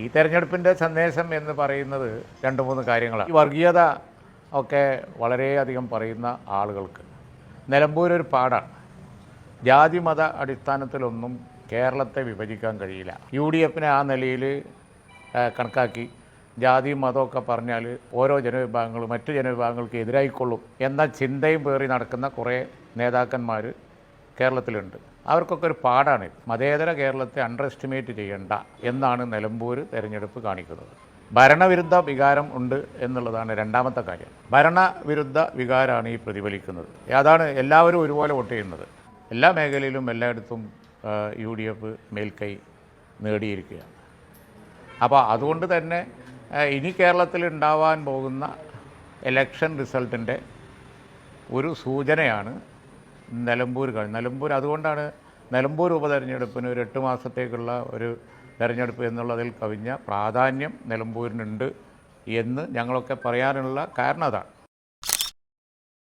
ഈ തെരഞ്ഞെടുപ്പിന്റെ സന്ദേശം എന്ന് പറയുന്നത് രണ്ട് മൂന്ന് കാര്യങ്ങളാണ്. ഈ വർഗീയത ഒക്കെ വളരെയധികം പറയുന്ന ആളുകൾക്ക് നിലമ്പൂർ ഒരു പാടാണ്. ജാതി മത അടിസ്ഥാനത്തിലൊന്നും കേരളത്തെ വിഭജിക്കാൻ കഴിയില്ല. യു ഡി എഫിനെ ആ നിലയിൽ കണക്കാക്കി ജാതി മതമൊക്കെ പറഞ്ഞാൽ ഓരോ ജനവിഭാഗങ്ങളും മറ്റു ജനവിഭാഗങ്ങൾക്ക് എതിരായിക്കൊള്ളും എന്ന ചിന്തയും പേറി നടക്കുന്ന കുറേ നേതാക്കന്മാർ കേരളത്തിലുണ്ട്. അവർക്കൊക്കെ ഒരു പാടാണ് മതേതര കേരളത്തെ അണ്ടർ എസ്റ്റിമേറ്റ് ചെയ്യേണ്ട എന്നാണ് നിലമ്പൂർ തെരഞ്ഞെടുപ്പ് കാണിക്കുന്നത്. ഭരണവിരുദ്ധ വികാരം ഉണ്ട് എന്നുള്ളതാണ് രണ്ടാമത്തെ കാര്യം. ഭരണവിരുദ്ധ വികാരമാണ് ഈ പ്രതിഫലിക്കുന്നത്. അതാണ് എല്ലാവരും ഒരുപോലെ വോട്ട് ചെയ്യുന്നത്. എല്ലാ മേഖലയിലും എല്ലായിടത്തും യു ഡി എഫ് മേൽക്കൈ നേടിയിരിക്കുകയാണ്. അപ്പോൾ അതുകൊണ്ട് തന്നെ ഇനി കേരളത്തിൽ ഉണ്ടാവാൻ പോകുന്ന ഇലക്ഷൻ റിസൾട്ടിന്റെ ഒരു സൂചനയാണ് നിലമ്പൂർ കാണും നിലമ്പൂർ അതുകൊണ്ടാണ് നിലമ്പൂർ ഉപതെരഞ്ഞെടുപ്പിന് ഒരു എട്ട് മാസത്തേക്കുള്ള ഒരു തെരഞ്ഞെടുപ്പ് എന്നുള്ളതിൽ കവിഞ്ഞ പ്രാധാന്യം നിലമ്പൂരിനുണ്ട് എന്ന് ഞങ്ങളൊക്കെ പറയാനുള്ള കാരണം അതാണ്.